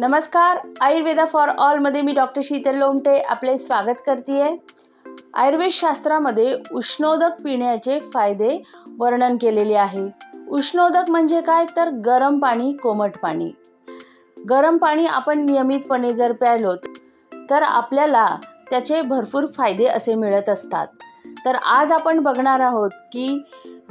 नमस्कार आयुर्वेदा फॉर ऑलमध्ये मी डॉक्टर शीतल लोमटे आपले स्वागत करते आयुर्वेद शास्त्रामध्ये उष्णोदक पिण्याचे फायदे वर्णन केलेले आहे. उष्णोदक म्हणजे काय? तर गरम पाणी कोमट पाणी. गरम पाणी आपण नियमितपणे जर प्यायलो तर आपल्याला त्याचे भरपूर फायदे असे मिळत असतात. तर आज आपण बघणार आहोत की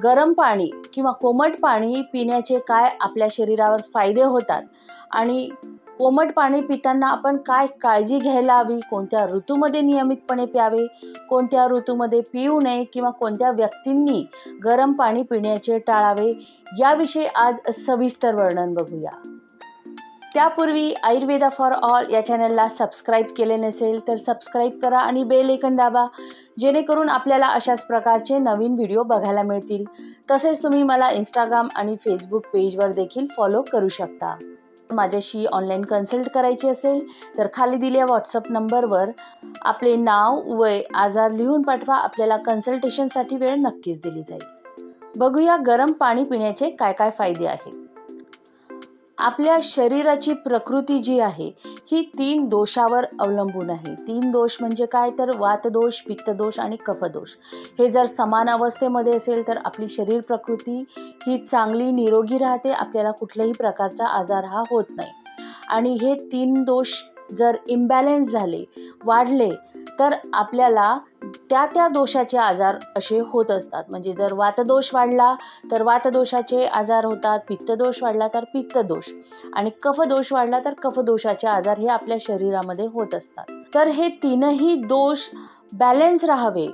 गरम पाणी किंवा कोमट पाणी पिण्याचे काय आपल्या शरीरावर फायदे होतात आणि कोमट पाणी पिताना आपण काय काळजी घ्यायला हवी? कोणत्या ऋतूमध्ये नियमितपणे प्यावे? कोणत्या ऋतूमध्ये पिऊ नये किंवा कोणत्या व्यक्तींनी गरम पाणी पिण्याचे टाळावे? याविषयी आज सविस्तर वर्णन बघूया. त्यापूर्वी आयुर्वेदा फॉर ऑल या चॅनलला सबस्क्राईब केले नसेल तर सबस्क्राईब करा आणि बेल ऐकन दाबा जेणेकरून आपल्याला अशाच प्रकारचे नवीन व्हिडिओ बघायला मिळतील. तसेच तुम्ही मला इंस्टाग्राम आणि फेसबुक पेजवर देखील फॉलो करू शकता. माझ्याशी ऑनलाईन कन्सल्ट करायची असेल तर खाली दिल्या व्हॉट्सअप नंबरवर आपले नाव वय आजार लिहून पाठवा. आपल्याला कन्सल्टेशनसाठी वेळ नक्कीच दिली जाईल. बघूया गरम पाणी पिण्याचे काय काय फायदे आहेत. आपल्या शरीराची प्रकृती जी आहे ही तीन दोषावर अवलंबून आहे. तीन दोष म्हणजे काय? तर वातदोष पित्तदोष आणि कफदोष हे जर समान अवस्थेमध्ये असेल तर आपली शरीर प्रकृती ही चांगली निरोगी राहते. आपल्याला कुठल्याही प्रकारचा आजार हा होत नाही. आणि हे तीन दोष जर इम्बॅलेन्स झाले वाढले तर आपल्याला त्या त्या दोषाचे आजार असे होत असतात. म्हणजे जर वातदोष वाढला तर वातदोषाचे आजार होतात. पित्तदोष वाढला तर पित्तदोष. आणि कफदोष वाढला तर कफदोषाचे आजार हे आपल्या शरीरामध्ये होत असतात. तर हे तीनही दोष बॅलेन्स राहावे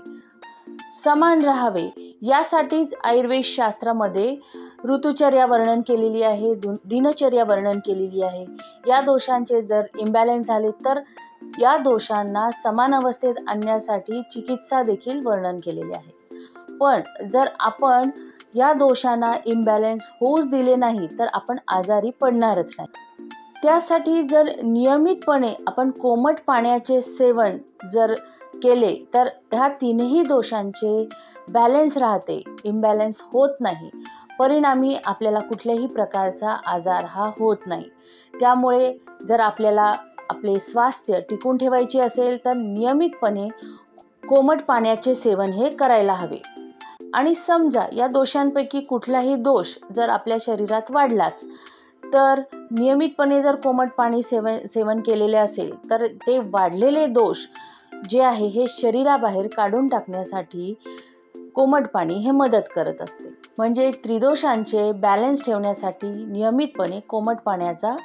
समान राहावे यासाठीच आयुर्वेद शास्त्रामध्ये ऋतुचर्या वर्णन केलेली आहे दु दिनचर्या वर्णन केलेली आहे. या दोषांचे जर इम्बॅलन्स झाले तर या दोषांना समान अवस्थेत आणण्यासाठी चिकित्सा देखील वर्णन केलेले आहे. पण जर आपण या दोषांना इम्बॅलेन्स होऊच दिले नाही तर आपण आजारी पडणारच नाही. त्यासाठी जर नियमितपणे आपण कोमट पाण्याचे सेवन जर केले तर ह्या तीनही दोषांचे बॅलेन्स राहते इम्बॅलेन्स होत नाही. परिणामी आपल्याला कुठल्याही प्रकारचा आजार हा होत नाही. त्यामुळे जर आपल्याला आपले स्वास्थ्य टिकून ठेवायचे असेल तर नियमितपणे कोमट पाण्याचे सेवन हे करायला हवे. आणि समजा या दोषांपैकी कुठलाही दोष जर आपल्या शरीरात वाढलाच तर नियमितपणे जर कोमट पाणी सेवन सेवन केलेले असेल तर ते वाढलेले दोष जे आहे हे शरीराबाहेर काढून टाकण्यासाठी कोमट पाणी हे मदत करत असते. म्हणजे त्रिदोषांचे बॅलन्स ठेवण्यासाठी नियमितपणे कोमट पाण्याचा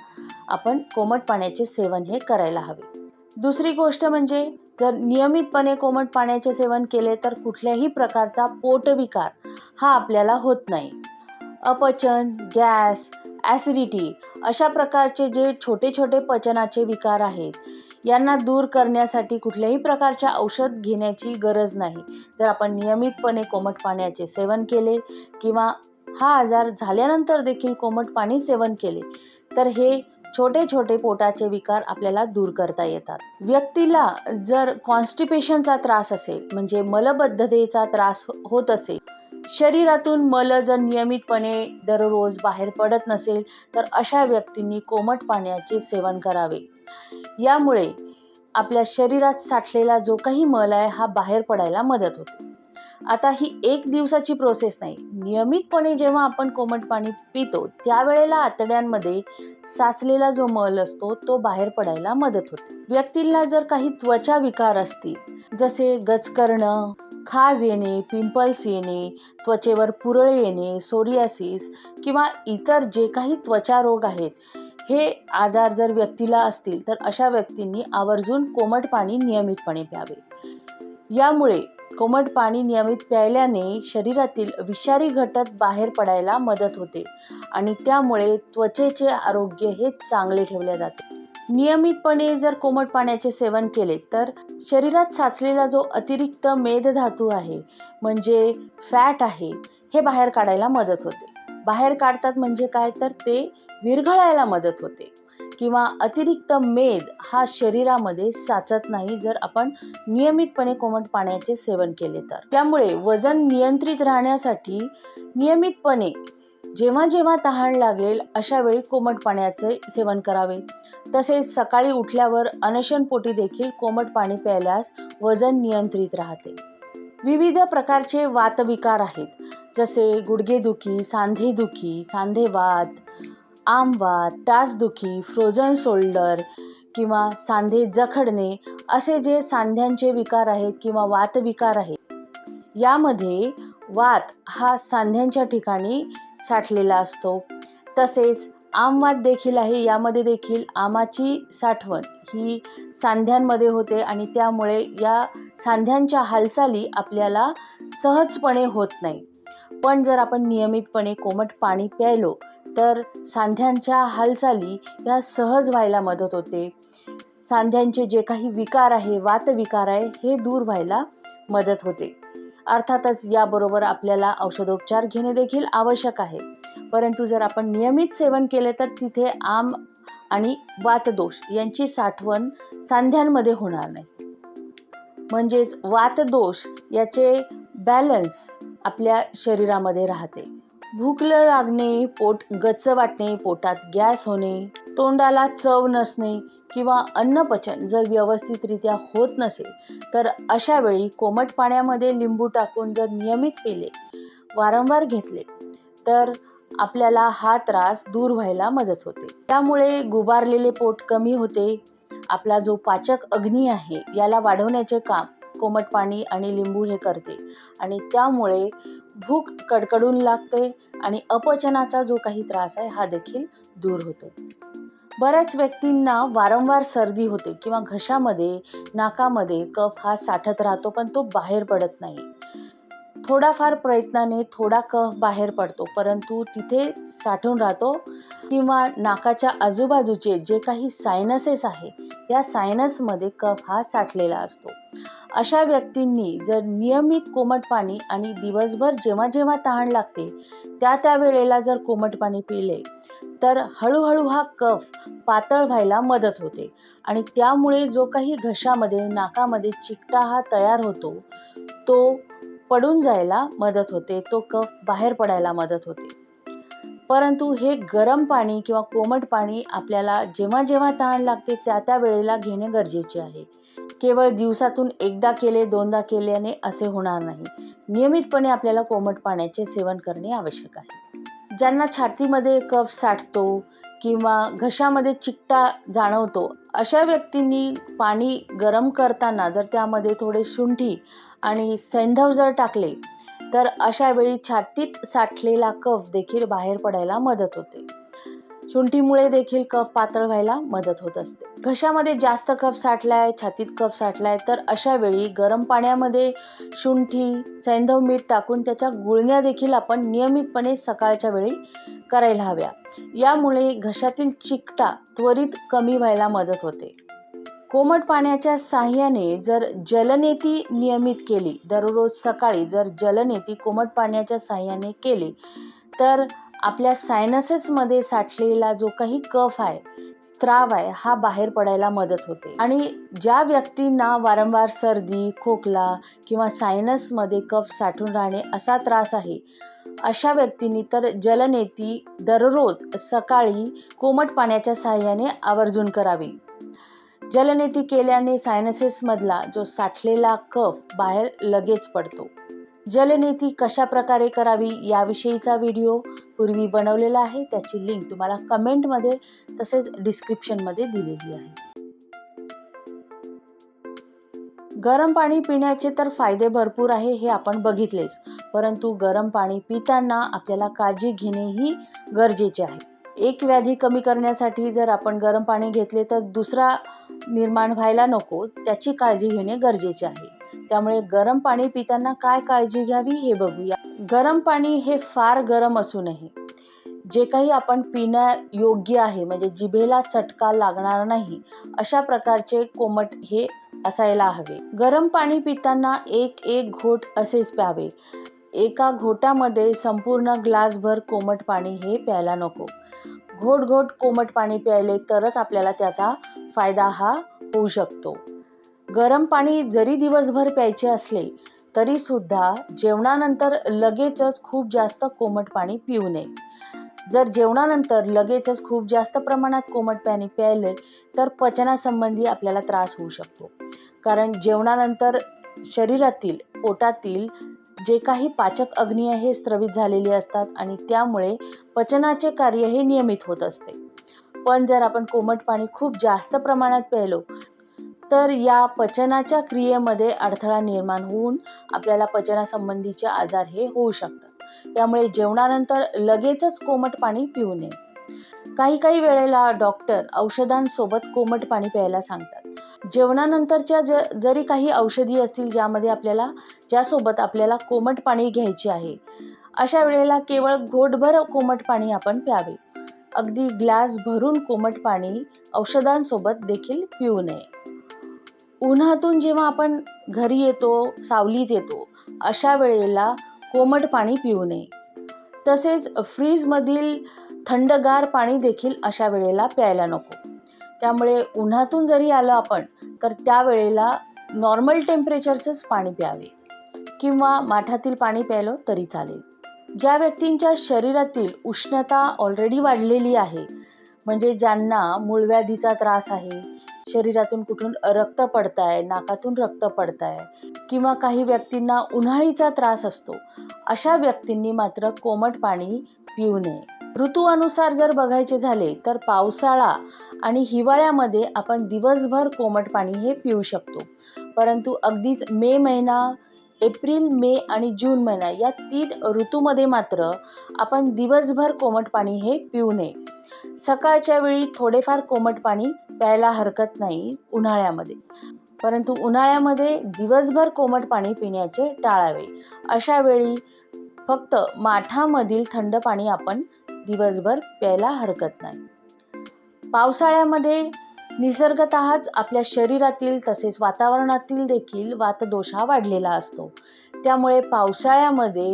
आपण कोमट पाण्याचे सेवन हे करायला हवे. दुसरी गोष्ट म्हणजे जर नियमितपणे कोमट पाण्याचे सेवन केले तर कुठल्याही प्रकारचा पोटविकार हा आपल्याला होत नाही. अपचन गॅस ॲसिडिटी अशा प्रकारचे जे छोटे छोटे पचनाचे विकार आहेत यांना दूर करण्यासाठी कुठल्याही प्रकारच्या औषध घेण्याची गरज नाही. जर आपण नियमितपणे कोमट पाण्याचे सेवन केले किंवा हा आजार झाल्यानंतर देखील कोमट पाणी सेवन केले. तर हे छोटे छोटे पोटाचे विकार आपल्याला दूर करता येतात. व्यक्तीला जर कॉन्स्टिपेशनचा त्रास असेल म्हणजे मलबद्धतेचा त्रास हो-, होत असेल शरीरातून मल जर नियमितपणे दररोज बाहेर पडत नसेल तर अशा व्यक्तींनी कोमट पाण्याचे सेवन करावे. यामुळे आपल्या शरीरात साठलेला जो काही मल आहे हा बाहेर पडायला मदत होते. आता ही एक दिवसाची प्रोसेस नाही. नियमितपणे जेव्हा आपण कोमट पाणी पितो त्यावेळेला आतड्यांमध्ये साचलेला जो मल असतो तो बाहेर पडायला मदत होते. व्यक्तीला जर काही त्वचा विकार असतील जसे गचकरणं खाज येणे पिंपल्स येणे त्वचेवर पुरळ येणे सोरियासिस किंवा इतर जे काही त्वचा रोग आहेत हे आजार जर व्यक्तीला असतील तर अशा व्यक्तींनी आवर्जून कोमट पाणी नियमितपणे प्यावे. यामुळे कोमट पाणी नियमित प्यायल्याने शरीरातील विषारी घटक बाहेर पडायला मदत होते आणि त्यामुळे त्वचेचे आरोग्य हे चांगले ठेवले जाते. नियमितपणे जर कोमट पाण्याचे सेवन केले तर शरीरात साचलेला जो अतिरिक्त मेदधातू आहे म्हणजे फॅट आहे हे बाहेर काढायला मदत होते. बाहेर काढतात म्हणजे काय? तर ते विरघळायला मदत होते. किंवा अतिरिक्त मेद हा शरीरामध्ये साचत नाही जर आपण नियमितपणे कोमट पाण्याचे सेवन केले तर. त्यामुळे वजन नियंत्रित राहण्यासाठी नियमितपणे जेव्हा जेव्हा तहान लागेल अशा वेळी कोमट पाण्याचे सेवन करावे. तसेच सकाळी उठल्यावर अनशनपोटी देखील कोमट पाणी प्यायल्यास वजन नियंत्रित राहते. विविध प्रकारचे वातविकार आहेत. जसे गुडघेदुखी सांधेदुखी सांधेवात आमवात टाचदुखी फ्रोझन शोल्डर किंवा सांधे जखडणे असे जे सांध्यांचे विकार आहेत किंवा वातविकार आहेत यामध्ये वात हा सांध्यांच्या ठिकाणी साठलेला असतो. तसेच आमवात देखील आहे यामध्ये देखील आमाची साठवण ही सांध्यांमध्ये होते आणि त्यामुळे या सांध्यांच्या हालचाली आपल्याला सहजपणे होत नाही. पण जर आपण नियमितपणे कोमट पाणी प्यायलो तर सांध्यांच्या हालचाली या सहज व्हायला मदत होते. सांध्यांचे जे काही विकार आहे वातविकार आहे हे दूर व्हायला मदत होते. अर्थातच याबरोबर आपल्याला औषधोपचार घेणे देखील आवश्यक आहे. परंतु जर आपण नियमित सेवन केले तर तिथे आम आणि वातदोष यांची साठवण सांध्यांमध्ये होणार नाही. म्हणजेच वातदोष याचे बॅलन्स आपल्या शरीरामध्ये राहते. भूक लागणे पोट गच्च वाटणे पोटात गॅस होणे तोंडाला चव नसणे किंवा अन्नपचन जर व्यवस्थितरित्या होत नसेल तर अशा वेळी कोमट पाण्यामध्ये लिंबू टाकून जर नियमित पिले वारंवार घेतले तर आपल्याला हा त्रास दूर व्हायला मदत होते. त्यामुळे गुबारलेले पोट कमी होते. आपला जो पाचक अग्नी आहे याला वाढवण्याचे काम कोमट पाणी आणि लिंबू हे करते आणि त्यामुळे भूक कडकडून लागते आणि अपचनाचा जो काही त्रास आहे हा देखील दूर होतो. बऱ्याच व्यक्तींना वारंवार सर्दी होते किंवा घशामध्ये नाकामध्ये कफ हा साठत राहतो पण तो बाहेर पडत नाही. थोडाफार प्रयत्नाने थोडा कफ बाहेर पडतो परंतु तिथे साठून राहतो किंवा नाकाच्या आजूबाजूचे जे काही सायनसेस आहे या सायनसमध्ये कफ हा साठलेला असतो. अशा व्यक्तींनी जर नियमित कोमट पाणी आणि दिवसभर जेव्हा जेव्हा तहान लागते त्या त्या वेळेला जर कोमट पाणी पिले तर हळूहळू हा कफ पातळ व्हायला मदत होते. आणि त्यामुळे जो काही घशामध्ये नाकामध्ये चिकटा हा तयार होतो तो पडून जायला मदत होते तो कफ बाहेर पडायला मदत होते. परंतु हे गरम पाणी किंवा कोमट पाणी आपल्याला जेव्हा जेव्हा तहान लागते त्या त्या वेळेला घेणे गरजेचे आहे. केवळ दिवसातून एकदा केले दोनदा केल्याने असे होणार नाही. नियमितपणे आपल्याला कोमट पाण्याचे सेवन करणे आवश्यक आहे. ज्यांना छातीमध्ये कफ साठतो किंवा घशामध्ये चिकटा जाणवतो अशा व्यक्तींनी पाणी गरम करताना जर त्यामध्ये थोडे शुंठी आणि सैंधव जर टाकले तर अशा वेळी छातीत साठलेला कफ देखील बाहेर पडायला मदत होते. शुंठीमुळे देखील कफ पातळ व्हायला मदत होत असते. घशामध्ये जास्त कफ साठलाय छातीत कफ साठलाय तर अशा वेळी गरम पाण्यामध्ये शुंठी सैंधव मीठ टाकून त्याच्या गुळण्या देखील आपण नियमितपणे सकाळच्या वेळी करायला हव्या. यामुळे घशातील चिकटा त्वरित कमी व्हायला मदत होते. कोमट पाण्याच्या साह्याने जर जलनेती नियमित केली दररोज सकाळी जर जलनेती कोमट पाण्याच्या साह्याने केली तर आपल्या सायनसेसमध्ये साठलेला जो काही कफ आहे स्त्राव आहे हा बाहेर पडायला मदत होते. आणि ज्या व्यक्तींना वारंवार सर्दी खोकला किंवा सायनसमध्ये कफ साठून राहणे असा त्रास आहे अशा व्यक्तींनी तर जलनेती दररोज सकाळी कोमट पाण्याच्या साहाय्याने आवर्जून करावी. जलनेती केल्याने सायनसेसमधला जो साठलेला कफ बाहेर लगेच पडतो. जलनीती कशा प्रकारे करावी याविषयीचा व्हिडिओ पूर्वी बनवलेला आहे. त्याची लिंक तुम्हाला कमेंटमध्ये तसेच डिस्क्रिप्शनमध्ये दिलेली आहे. गरम पाणी पिण्याचे तर फायदे भरपूर आहे हे आपण बघितलेच. परंतु गरम पाणी पिताना आपल्याला काळजी घेणेही गरजेचे आहे. एक व्याधी कमी करण्यासाठी जर आपण गरम पाणी घेतले तर दुसरा निर्माण व्हायला नको त्याची काळजी घेणे गरजेचे आहे. त्यामुळे गरम पाणी पिताना काय काळजी घ्यावी हे बघूया. गरम पाणी हे फार गरम असू नये जे काही आपण पिण्या योग्य आहे म्हणजे जिभेला चटका लागणार नाही अशा प्रकारचे कोमट हे असायला हवे. गरम पाणी पिताना एक एक घोट असेच प्यावे. एका घोटामध्ये संपूर्ण ग्लासभर कोमट पाणी हे प्यायला नको. घोट घोट कोमट पाणी प्यायले तरच आपल्याला त्याचा फायदा हा होऊ शकतो. गरम पाणी जरी दिवसभर प्यायचे असले तरीसुद्धा जेवणानंतर लगेचच खूप जास्त कोमट पाणी पिऊ नये. जर जेवणानंतर लगेचच खूप जास्त प्रमाणात कोमट पाणी प्यायले तर पचनासंबंधी आपल्याला त्रास होऊ शकतो. कारण जेवणानंतर शरीरातील पोटातील जे काही पाचक अग्नी आहे हे स्त्रवित झालेली असतात आणि त्यामुळे पचनाचे कार्य हे नियमित होत असते. पण जर आपण कोमट पाणी खूप जास्त प्रमाणात प्यायलो तर या पचनाच्या क्रियेमध्ये अडथळा निर्माण होऊन आपल्याला पचनासंबंधीचे आजार हे होऊ शकतात. त्यामुळे जेवणानंतर लगेचच कोमट पाणी पिऊ नये. काही काही वेळेला डॉक्टर औषधांसोबत कोमट पाणी प्यायला सांगतात. जेवणानंतरच्या ज जरी काही औषधी असतील ज्यामध्ये आपल्याला ज्यासोबत आपल्याला कोमट पाणी घ्यायचे आहे अशा वेळेला केवळ घोटभर कोमट पाणी आपण प्यावे. अगदी ग्लास भरून कोमट पाणी औषधांसोबत देखील पिऊ नये. उन्हातून जेव्हा आपण घरी येतो सावलीत येतो अशा वेळेला कोमट पाणी पिऊ नये. तसेच फ्रीजमधील थंडगार पाणी देखील अशा वेळेला प्यायला नको. त्यामुळे उन्हातून जरी आलं आपण तर त्यावेळेला नॉर्मल टेम्परेचरचंच पाणी प्यावे. किंवा माठातील पाणी प्यायलो तरी चालेल. ज्या व्यक्तींच्या शरीरातील उष्णता ऑलरेडी वाढलेली आहे म्हणजे ज्यांना मूळव्याधीचा त्रास आहे शरीरातून कुठून रक्त पडत आहे नाकातून रक्त पडत आहे किंवा काही व्यक्तींना उन्हाळीचा त्रास असतो अशा व्यक्तींनी मात्र कोमट पाणी पिऊ नये. ऋतूनुसार जर बघायचे झाले तर पावसाळा आणि हिवाळ्यामध्ये आपण दिवसभर कोमट पाणी हे पिऊ शकतो. परंतु अगदीच मे महिना एप्रिल मे आणि जून महिना या तीन ऋतूमध्ये मात्र आपण दिवसभर कोमट पाणी हे पिऊ नये. सकाळच्या वेळी थोडेफार कोमट पाणी प्यायला हरकत नाही उन्हाळ्यामध्ये. परंतु उन्हाळ्यामध्ये दिवसभर कोमट पाणी पिण्याचे टाळावे. अशा वेळी फक्त माठामधील थंड पाणी आपण दिवसभर प्यायला हरकत नाही. पावसाळ्यामध्ये निसर्गतःच आपल्या शरीरातील तसेच वातावरणातील देखील वातदोषा वाढलेला असतो. त्यामुळे पावसाळ्यामध्ये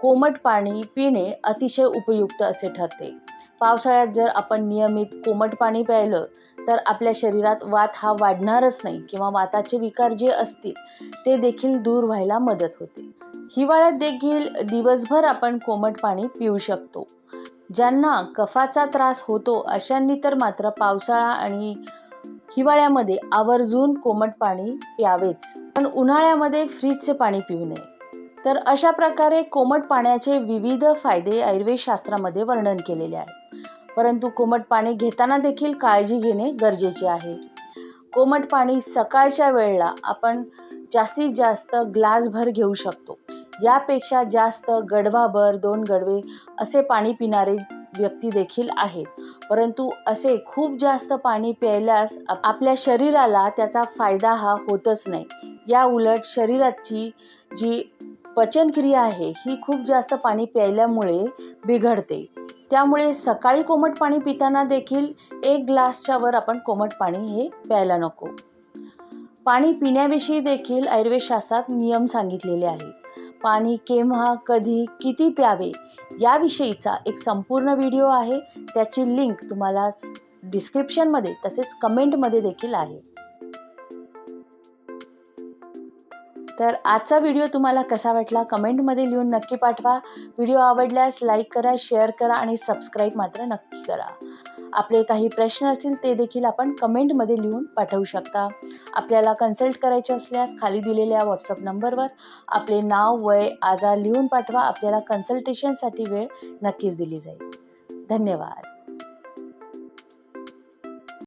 कोमट पाणी पिणे अतिशय उपयुक्त असे ठरते. पावसाळ्यात जर आपण नियमित कोमट पाणी प्यायलं तर आपल्या शरीरात वात हा वाढणारच नाही किंवा वाताचे विकार जे असतील ते देखील दूर व्हायला मदत होते. हिवाळ्यात देखील दिवसभर आपण कोमट पाणी पिऊ शकतो. ज्यांना कफाचा त्रास होतो अशांनी तर मात्र पावसाळा आणि हिवाळ्यामध्ये आवर्जून कोमट पाणी प्यावेच. पण उन्हाळ्यामध्ये फ्रीजचे पाणी पिऊ नये. तर अशा प्रकारे कोमट पाण्याचे विविध फायदे आयुर्वेद शास्त्रामध्ये वर्णन केलेले आहे. परंतु कोमट पाणी घेताना देखील काळजी घेणे गरजेचे आहे. कोमट पाणी सकाळच्या वेळेला आपण जास्तीत जास्त ग्लासभर घेऊ शकतो. यापेक्षा जास्त गडवाभर दोन गडवे असे पाणी पिणारे व्यक्ती देखील आहेत. परंतु असे खूप जास्त पाणी प्यायल्यास आपल्या शरीराला त्याचा फायदा हा होतच नाही. या उलट शरीराची जी पचनक्रिया आहे ही खूप जास्त पाणी प्यायल्यामुळे बिघडते. त्यामुळे सकाळी कोमट पाणी पिताना देखील एक ग्लासच्या वर आपण कोमट पाणी हे प्यायला नको. पाणी पिण्याविषयी देखील आयुर्वेदशास्त्रात नियम सांगितलेले आहे. पाणी केव्हा कधी किती प्यावे याविषयीचा एक संपूर्ण व्हिडिओ आहे. त्याची लिंक तुम्हाला डिस्क्रिप्शनमध्ये तसेच कमेंटमध्ये देखील आहे. तर आजचा व्हिडिओ तुम्हाला कसा वाटला कमेंटमध्ये लिहून नक्की पाठवा. व्हिडिओ आवडल्यास लाईक करा शेअर करा आणि सबस्क्राईब मात्र नक्की करा. आपले काही प्रश्न असतील ते देखील आपण कमेंटमध्ये लिहून पाठवू शकता. आपल्याला कन्सल्ट करायचे असल्यास खाली दिलेल्या व्हॉट्सअप नंबरवर आपले नाव वय आजार लिहून पाठवा. आपल्याला कन्सल्टेशनसाठी वेळ नक्कीच दिली जाईल. धन्यवाद.